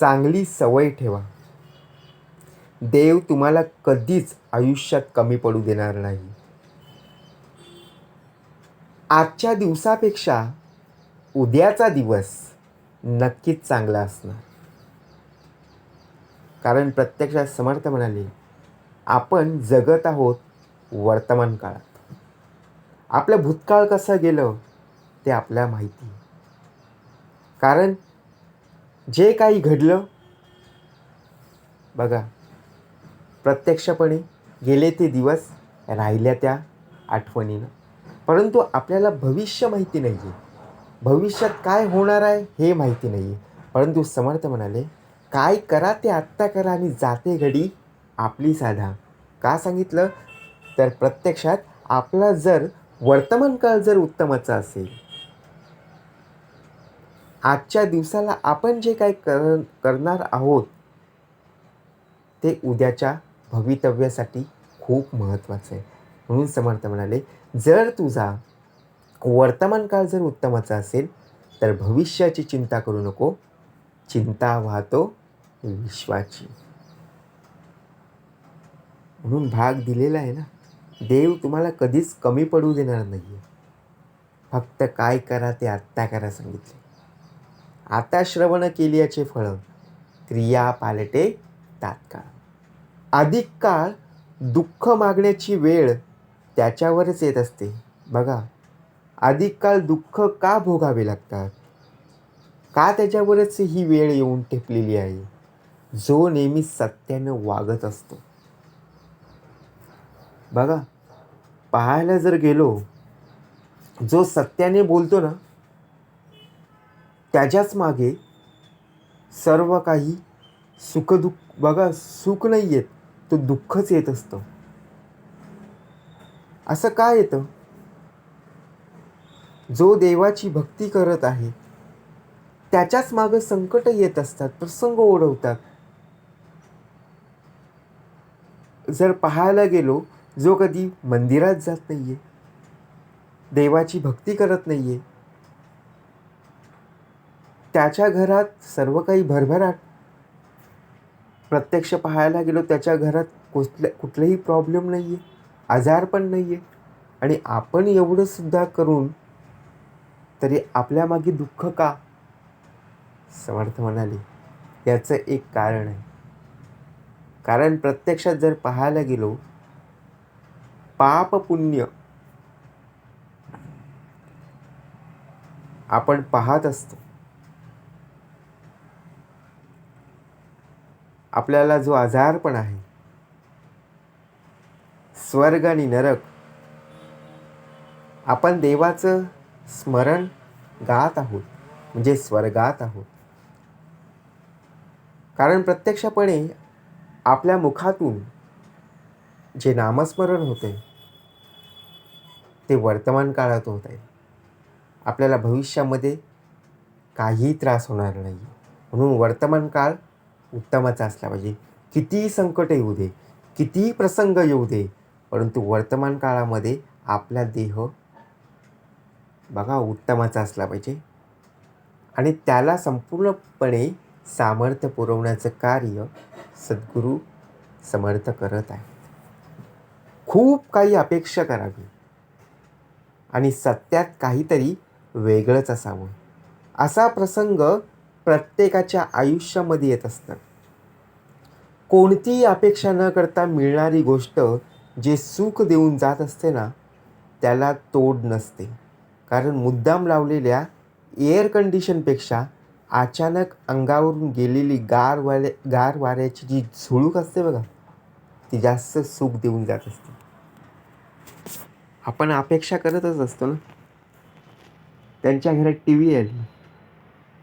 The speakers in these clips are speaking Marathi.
चांगली सवय ठेवा. देव तुम्हाला कधीच आयुष्यात कमी पडू देणार नाही. आजच्या दिवसापेक्षा उद्याचा दिवस नक्कीच चांगला असणार. कारण प्रत्यक्षात समर्थ म्हणाले आपण जगत आहोत वर्तमान काळात. आपलं भूतकाळ कसं गेलं ते आपल्याला माहिती. कारण जे काही घडलं बघा प्रत्यक्षपणे गेले ते दिवस राहिल्या त्या आठवणीनं. परंतु आपल्याला भविष्य माहिती नाही आहे भविष्यात काय होणार आहे हे माहिती नाही आहे परंतु समर्थ म्हणाले काय करा ते आत्ता करा आणि जाते घडी आपली साधा. का सांगितलं? तर प्रत्यक्षात आपला जर वर्तमान काळ जर उत्तमाचा असेल आजच्या दिवसाला आपण जे काही कर करणार आहोत ते उद्याच्या भवितव्यासाठी खूप महत्त्वाचं आहे. म्हणून समर्थ म्हणाले जर तुझा वर्तमान काळ जर उत्तमाचा असेल तर भविष्याची चिंता करू नको. चिंता वाहतो विश्वाची. म्हणून भाग दिलेला आहे ना. देव तुम्हाला कधीच कमी पडू देणार नाही आहे फक्त काय करा ते आत्ता करा सांगितले. आता श्रवण केल्याचे फळ क्रिया पालटे तात्काळ. अधिक काळ दुःख मागण्याची वेळ त्याच्यावरच येत असते. बघा अधिक काळ दुःख का भोगावे लागतात? का त्याच्यावरच ही वेळ येऊन ठेपलेली आहे? जो नेहमी सत्यानं वागत असतो. बघा पाहायला जर गेलो जो सत्याने बोलतो ना त्याच्याच मागे सर्व काही सुखदुःख बघा सुख नाही येत तो दुःखच येत असतं. असं का येतं? जो देवाची भक्ती करत आहे त्याच्याच मागं संकट येत असतात प्रसंग ओढवतात. जर पाहायला गेलो जो कधी मंदिरात जात नाही आहे देवाची भक्ती करत नाही आहे त्याच्या घरात सर्व काही भरभराट. प्रत्यक्ष पाहायला गेलो त्याच्या घरात कुठल्या कुठलाही प्रॉब्लेम नाही आहे आजार पण नाही आहे आणि आपण एवढंसुद्धा करून तरी आपल्यामागे दुःख का? समर्थ म्हणाले. याचं एक कारण आहे. कारण प्रत्यक्षात जर पाहायला गेलो पाप पुण्य आपण पाहत असतो. आपल्याला जो आजार पण आहे. स्वर्ग आणि नरक. आपण देवाचं स्मरण गात आहोत. म्हणजे स्वर्गात आहोत. कारण प्रत्यक्षपणे आपल्या मुखातून जे नामस्मरण होते ते वर्तमान काळात होत आहे. आपल्याला भविष्यामध्ये काही त्रास होणार नाही. म्हणून वर्तमान काळ उत्तमाचा असला पाहिजे. कितीही संकट येऊ दे कितीही प्रसंग येऊ दे परंतु वर्तमान काळामध्ये आपला देह बघा उत्तमाचा असला पाहिजे. आणि त्याला संपूर्णपणे सामर्थ्य पुरवण्याचं कार्य सद्गुरू समर्थ करत आहे खूप काही अपेक्षा करावी. आणि सत्यात काहीतरी वेगळंच असावं. असा प्रसंग प्रत्येकाच्या आयुष्यामध्ये येत असतात. कोणतीही अपेक्षा न करता मिळणारी गोष्ट जे सुख देऊन जात असते ना त्याला तोड नसते. कारण मुद्दाम लावलेल्या एअर कंडिशनपेक्षा अचानक अंगावरून गेलेली गार वारे गार वाऱ्याची जी झुळूक असते बघा ती जास्त सुख देऊन जात असते. आपण अपेक्षा करतच असतो ना. त्यांच्या घरात टी व्ही आहे.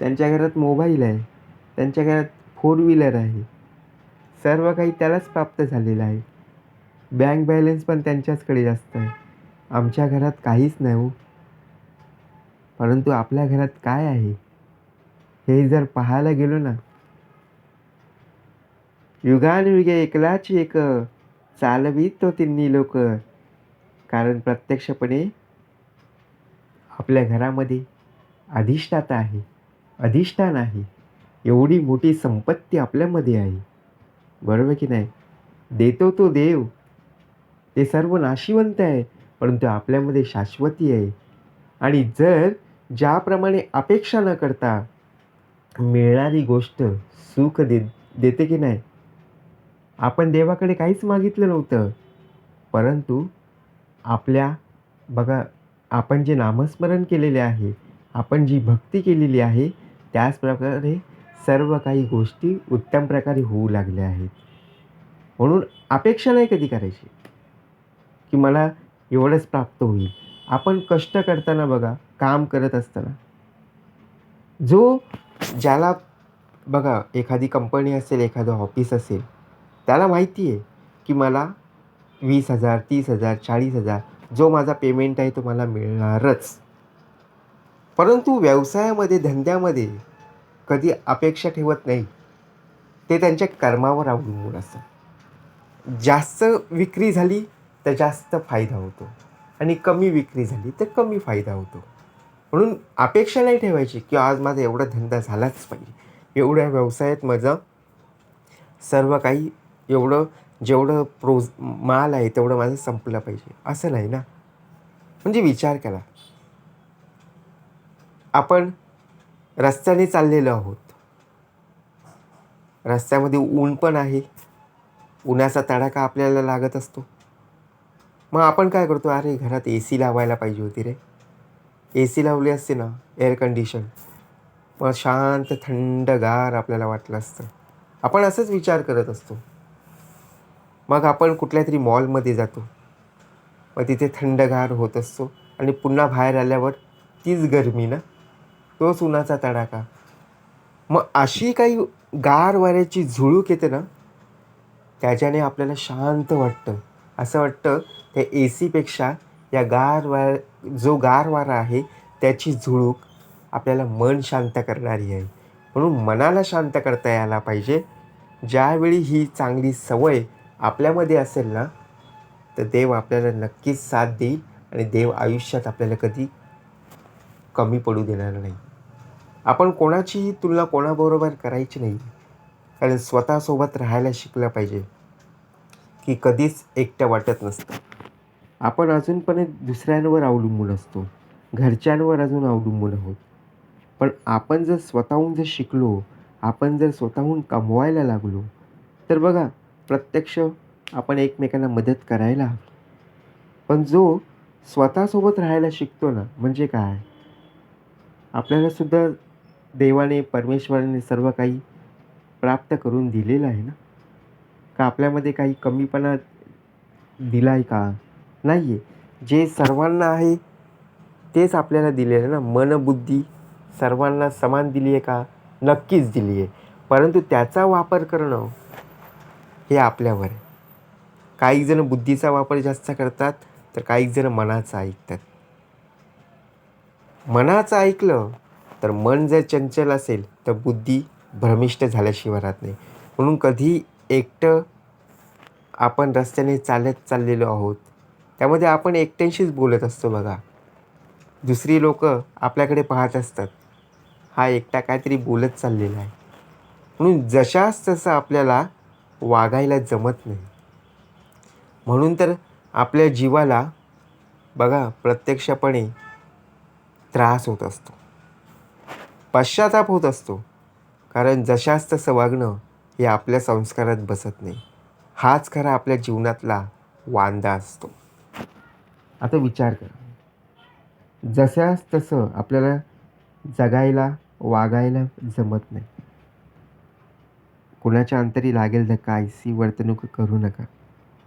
त्यांच्या घरात मोबाईल आहे. त्यांच्या घरात फोर व्हीलर आहे. सर्व काही त्यालाच प्राप्त झालेलं आहे. बँक बॅलन्स पण त्यांच्याचकडे जास्त आहे. आमच्या घरात काहीच नाही हो. परंतु आपल्या घरात काय आहे? हे जर पाहायला गेलो ना. युगानुयुगे एकलाच एक चालवीत तो तिन्ही लोक. कारण प्रत्यक्षपणे आपल्या घरामध्ये अधिष्ठाता आहे अधिष्ठान आहे. एवढी मोठी संपत्ती आपल्यामध्ये आहे. बरोबर की नाही? देतो तो देव. ते सर्व नाशिवंत आहे परंतु आपल्यामध्ये शाश्वती आहे. आणि जर ज्याप्रमाणे अपेक्षा न करता मिळणारी गोष्ट सुख दे देते की नाही? आपण देवाकडे काहीच मागितलं नव्हतं. परंतु आपल्या बघा आपण जे नामस्मरण केलेले आहे आपण जी भक्ती केलेली आहे त्याचप्रकारे सर्व काही गोष्टी उत्तम प्रकारे होऊ लागल्या आहेत. म्हणून अपेक्षा नाही कधी करायची की मला एवढंच प्राप्त होईल. आपण कष्ट करताना बघा काम करत असताना. जो ज्याला बघा एखादी कंपनी असेल एखादं ऑफिस असेल त्याला माहिती आहे की मला वीस हजार तीस हजार चाळीस हजार जो माझा पेमेंट आहे तो मला मिळणारच. परंतु व्यवसायामध्ये धंद्यामध्ये कधी अपेक्षा ठेवत नाही ते त्यांच्या कर्मावर अवलंबून असतं जास्त विक्री झाली तर जास्त फायदा होतो आणि कमी विक्री झाली तर कमी फायदा होतो. म्हणून अपेक्षा नाही ठेवायची की आज माझा एवढा धंदा झालाच पाहिजे. एवढ्या व्यवसायात माझं सर्व काही एवढं जेवढं प्रोज माल आहे तेवढं माझं संपलं पाहिजे. असं नाही ना? म्हणजे विचार करा. आपण रस्त्याने चाललेलो आहोत. रस्त्यामध्ये ऊन पण आहे. उन्हाचा तडाखा आपल्याला लागत असतो. मग आपण काय करतो? अरे घरात ए सी लावायला पाहिजे होती रे. ए सी लावली असते ना एअर कंडिशन मग शांत थंडगार आपल्याला वाटलं असतं. आपण असंच विचार करत असतो. मग आपण कुठल्या तरी मॉलमध्ये जातो. मग तिथे थंडगार होत असतो आणि पुन्हा बाहेर आल्यावर तीच गरमी ना? तोच उन्हाचा तडाखा. मग अशी काही गार वाऱ्याची झुळूक येते ना त्याच्याने आपल्याला शांत वाटतं. असं वाटतं त्या ए सीपेक्षा या गार वार जो गार वारा आहे त्याची झुळूक आपल्याला मन शांत करणारी आहे. म्हणून मनाला शांत करता यायला पाहिजे. ज्यावेळी ही चांगली सवय आपल्यामध्ये असेल ना तर देव आपल्याला नक्कीच साथ देईल आणि देव आयुष्यात आपल्याला कधी कमी पडू देणार नाही. आपण कोणाचीही तुलना कोणाबरोबर करायची नाही. कारण स्वतःसोबत राहायला शिकलं पाहिजे. की कधीच एकटं वाटत नसतं. आपण अजूनपर्यंत दुसऱ्यांवर अवलंबून असतो. घरच्यांवर अजून अवलंबून आहोत. पण आपण जर स्वतःहून जर शिकलो आपण जर स्वतःहून कमवायला लागलो तर बघा प्रत्यक्ष आपण एकमेकांना मदत करायला हवी. पण जो स्वतःसोबत राहायला शिकतो ना म्हणजे काय? आपल्याला सुद्धा देवाने परमेश्वराने सर्व काही प्राप्त करून दिलेलं आहे ना? का आपल्यामध्ये काही कमीपणा दिला आहे का? नाही आहे जे सर्वांना आहे तेच आपल्याला दिलेलं आहे ना? मनबुद्धी सर्वांना समान दिली आहे का? नक्कीच दिली आहे परंतु त्याचा वापर करणं हे आपल्यावर आहे. काही जण बुद्धीचा वापर जास्त करतात तर काही जण मनाचा ऐकतात. मनाचं ऐकलं तर मन जर चंचल असेल तर बुद्धी भ्रमिष्ट झाल्याशिवाय राहत नाही. म्हणून कधी एकटं आपण रस्त्याने चालत चाललेलो आहोत त्यामध्ये आपण एकट्यांशीच बोलत असतो बघा. दुसरी लोक आपल्याकडे पाहत असतात हा एकटा काहीतरी बोलत चाललेला आहे. म्हणून जशाच तसं आपल्याला वागायला जमत नाही. म्हणून तर आपल्या जीवाला बघा प्रत्यक्षपणे त्रास होत असतो. पश्चाताप होत असतो. कारण जशाच तसं वागणं हे आपल्या संस्कारात बसत नाही. हाच खरा आपल्या जीवनातला वांदा असतो. आता विचार करा. जशाच तसं आपल्याला जगायला वागायला जमत नाही. कुणाच्या अंतरी लागेल धक्का ऐसी वर्तणूक करू नका.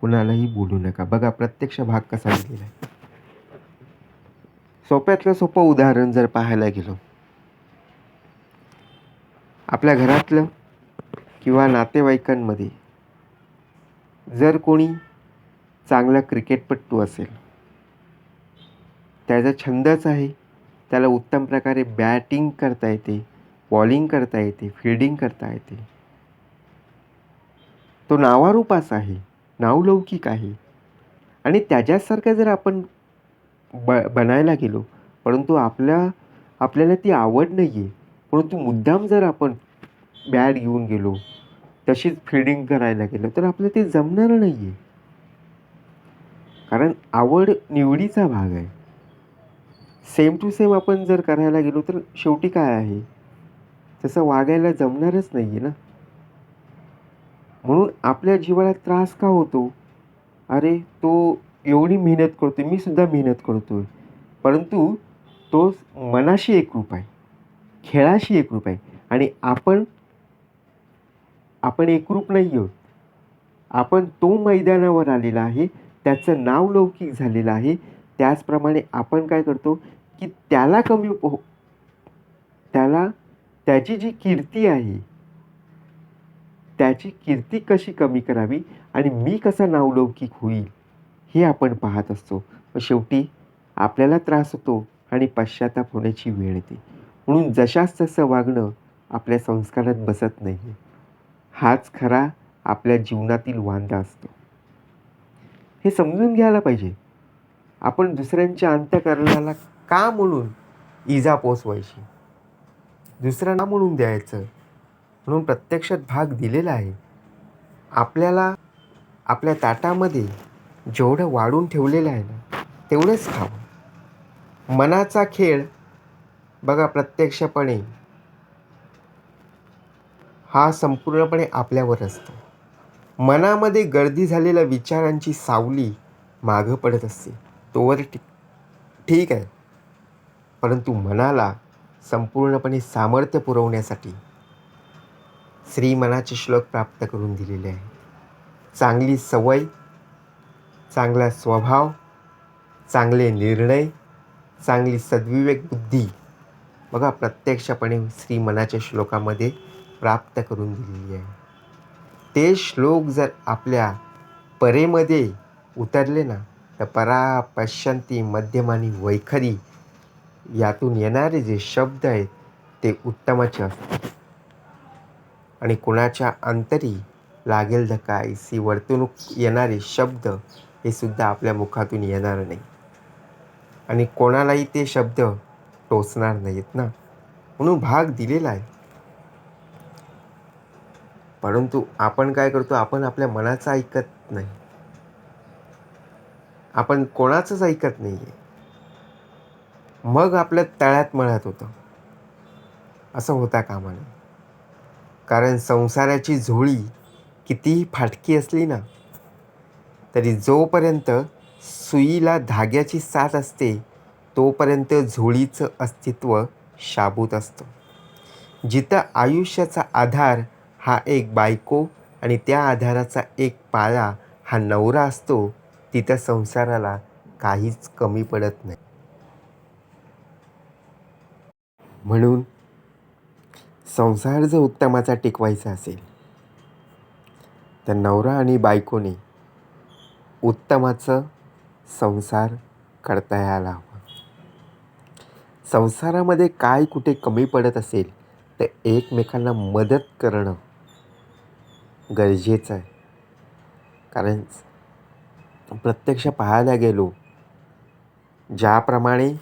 कुणालाही बोलू नका. बघा प्रत्यक्ष भाग कसा दिलेला आहे. सोप्यातलं सोपं उदाहरण जर पाहायला गेलो. आपल्या घरातलं किंवा नातेवाईकांमध्ये जर कोणी चांगला क्रिकेटपट्टू असेल त्याचा छंदच आहे त्याला उत्तम प्रकारे बॅटिंग करता येते बॉलिंग करता येते फिल्डिंग करता येते तो नावारूपास आहे नावलौकिक आहे. आणि त्याच्यासारखं जर आपण ब बनायला गेलो परंतु आपल्या आपल्याला ती आवड नाही आहे परंतु मुद्दाम जर आपण बॅट घेऊन गेलो तशीच फिल्डिंग करायला गेलो तर आपलं ते जमणार नाही आहे कारण आवड निवडीचा भाग आहे. सेम टू सेम आपण जर करायला गेलो तर शेवटी काय आहे? तसं वागायला जमणारच नाही आहे ना. म्हणून आपल्या जीवाला त्रास का होतो? अरे तो एवढी मेहनत करतो मी सुद्धा मेहनत करतोय. परंतु तो मनाशी एकरूप आहे. खेळाशी एकरूप आहे. आणि आपण आपण एकरूप नाही आहोत. आपण तो मैदानावर आलेला आहे त्याचं नाव लौकिक झालेलं आहे. त्याचप्रमाणे आपण काय करतो की त्याला कमी हो त्याला त्याची जी कीर्ती आहे त्याची कीर्ती कशी कमी करावी आणि मी कसा नावलौकिक होईल हे आपण पाहत असतो. व शेवटी आपल्याला त्रास होतो आणि पश्चाताप होण्याची वेळ येते. म्हणून जशास तसं वागणं आपल्या संस्कारात बसत नाही हाच खरा आपल्या जीवनातील वांदा असतो. हे समजून घ्यायला पाहिजे. आपण दुसऱ्यांच्या अंत्यकरणाला का म्हणून इजा पोचवायची दुसऱ्यांना म्हणून द्यायचं? म्हणून प्रत्यक्षात भाग दिलेला आहे. आपल्याला आपल्या ताटामध्ये जेवढं वाढून ठेवलेलं आहे ना तेवढंच खावं. मनाचा खेळ बघा प्रत्यक्षपणे हा संपूर्णपणे आपल्यावर असतो. मनामध्ये गर्दी झालेल्या विचारांची सावली मागं पडत असते. तोवर ठीक आहे. परंतु मनाला संपूर्णपणे सामर्थ्य पुरवण्यासाठी श्री मनाचे श्लोक प्राप्त करून दिलेले आहे. चांगली सवय चांगला स्वभाव चांगले निर्णय चांगली सद्विवेक बुद्धी बघा प्रत्यक्षपणे श्री मनाच्या श्लोकामध्ये प्राप्त करून दिलेली आहे. ते श्लोक जर आपल्या परेमध्ये उतरले ना तर परा पश्यंती आणि वैखरी यातून येणारे जे शब्द आहेत ते उत्तमाचे असतात. आणि कुणाच्या अंतरी लागेल धक्का ऐसी वर्तणूक येणारे शब्द हे सुद्धा आपल्या मुखातून येणार नाही. आणि कोणालाही ते शब्द टोचणार नाहीत ना. म्हणून भाग दिलेला आहे. परंतु आपण काय करतो आपण आपल्या मनाचं ऐकत नाही. आपण कोणाचंच ऐकत नाही आहे मग आपल्या तळ्यात मळ्यात होतं. असं होता कामा नये कारण संसाराची झोळी कितीही फाटकी असली ना तरी जोपर्यंत सुईला धाग्याची साथ असते तोपर्यंत झोळीचं अस्तित्व शाबूत असतं. जिथं आयुष्याचा आधार हा एक बायको आणि त्या आधाराचा एक पाया हा नवरा असतो तिथं संसाराला काहीच कमी पडत नाही. म्हणून संसार जर उत्तमाचा टिकवायचा असेल तर नवरा आणि बायकोने उत्तमाचं संसार करता यायला हवं. संसारामध्ये काय कुठे कमी पडत असेल तर एकमेकांना मदत करणं गरजेचं आहे. कारण प्रत्यक्ष पाहायला गेलो ज्याप्रमाणे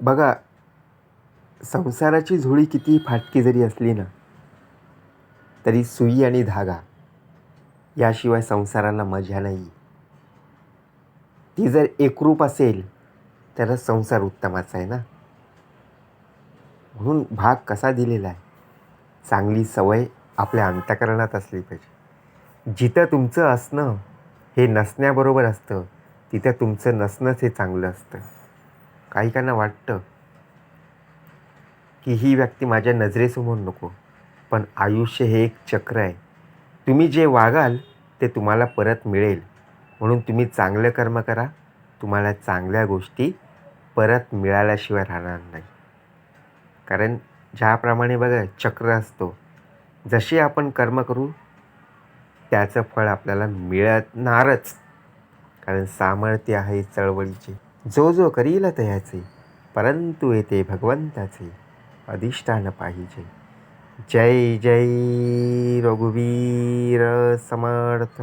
बघा संसाराची झोळी किती फाटकी जरी असली ना तरी सुई आणि धागा याशिवाय संसाराला मजा नाही. ती जर एकरूप असेल तरच संसार उत्तमाचा आहे ना? म्हणून भाग कसा दिलेला आहे? चांगली सवय आपल्या अंतकरणात असली पाहिजे. जिथं तुमचं असणं हे नसण्याबरोबर असतं तिथं तुमचं नसणंच हे चांगलं असतं. काही काहींना वाटतं की ही व्यक्ती माझ्या नजरेसमोर नको पण आयुष्य हे एक चक्र आहे. तुम्ही जे वागाल ते तुम्हाला परत मिळेल. म्हणून तुम्ही चांगलं कर्म करा तुम्हाला चांगल्या गोष्टी परत मिळाल्याशिवाय राहणार नाही. कारण ज्याप्रमाणे बघा चक्र असतो. जशी आपण कर्म करू त्याचं फळ आपल्याला मिळणारच. कारण सामर्थ्य आहे चळवळीचे. जो जो करील तयाचे परंतु येते भगवंताचे अधिष्ठान पाहिजे. जय जय रघुवीर समर्थ.